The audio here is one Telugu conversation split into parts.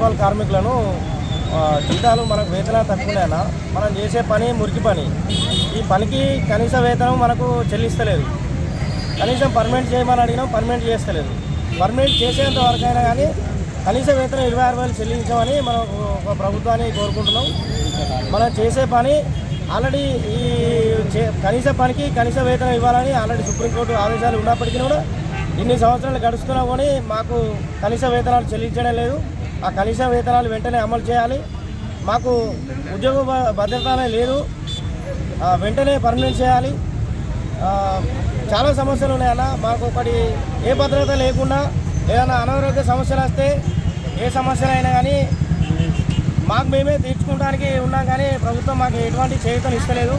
మున్సిపల్ కార్మికులను జీతాలు మనకు వేతనాలు తక్కువనేనా మనం చేసే పని మురికి పని. ఈ పనికి కనీస వేతనం మనకు చెల్లిస్తలేదు. కనీసం పర్మనెంట్ చేయమని అడిగినాం పర్మనెంట్ చేస్తలేదు. పర్మనెంట్ చేసేంత వరకు అయినా కానీ కనీస వేతనం ఇరవై ఆరు వేలు చెల్లించమని మనం ఒక ప్రభుత్వాన్ని కోరుకుంటున్నాం. మనం చేసే పని ఆల్రెడీ ఈ చే కనీస పనికి కనీస వేతనం ఇవ్వాలని ఆల్రెడీ సుప్రీంకోర్టు ఆదేశాలు ఉన్నప్పటికీ కూడా ఇన్ని సంవత్సరాలు గడుస్తున్నా కానీ మాకు కనీస వేతనాలు చెల్లించడం లేదు. ఆ కనీస వేతనాలు వెంటనే అమలు చేయాలి. మాకు ఉద్యోగ భ- భద్రత లేదు. వెంటనే పర్మనెంట్ చేయాలి. చాలా సమస్యలు ఉన్నాయి అన్న. మాకు ఒకటి ఏ భద్రత లేకుండా ఏదైనా అనారోగ్య సమస్యలు వస్తే ఏ సమస్యలు అయినా కానీ మాకు మేమే తీర్చుకోవడానికి ఉన్నాం కానీ ప్రభుత్వం మాకు ఎటువంటి చేయుతలు ఇస్తలేదు.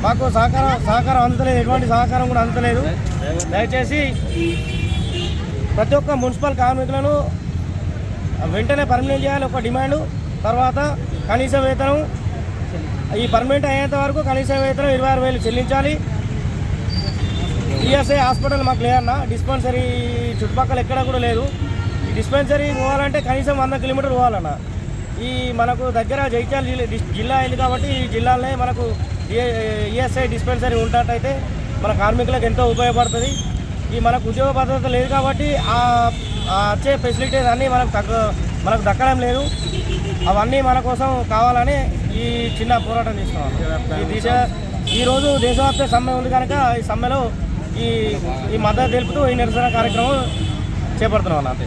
మాకు సహకారం సహకారం అందుతలేదు. ఎటువంటి సహకారం కూడా అందుతలేదు. దయచేసి ప్రతి ఒక్క మున్సిపల్ కార్మికులను వెంటనే పర్మనెంట్ చేయాలి ఒక డిమాండ్ తర్వాత కనీస వేతనం. ఈ పర్మనెంట్ అయ్యేంత వరకు కనీస వేతనం ఇరవై ఆరు వేలు చెల్లించాలి. ఈఎస్ఐ హాస్పిటల్ మాకు లేదన్న డిస్పెన్సరీ చుట్టుపక్కల ఎక్కడ కూడా లేదు. ఈ డిస్పెన్సరీ పోవాలంటే కనీసం వంద కిలోమీటర్ పోవాలన్న. ఈ మనకు దగ్గర జైత్యాల జిల్లా జిల్లా అయింది కాబట్టి ఈ జిల్లాలోనే మనకు ఈఎస్ఐ డిస్పెన్సరీ ఉన్నట్టయితే మన కార్మికులకు ఎంతో ఉపయోగపడుతుంది. ఈ మనకు ఉద్యోగ భద్రత లేదు కాబట్టి ఆ వచ్చే ఫెసిలిటీస్ అన్నీ మనకు తగ్గ మనకు దక్కడం లేదు. అవన్నీ మన కోసం కావాలని ఈ చిన్న పోరాటం చేస్తున్నాం. ఈ దిశ ఈరోజు దేశవ్యాప్త సమ్మె ఉంది కనుక ఈ సమ్మెలో ఈ ఈ మద్దతు తెలుపుతూ ఈ నిరసన కార్యక్రమం చేపడుతున్నాం అంతే.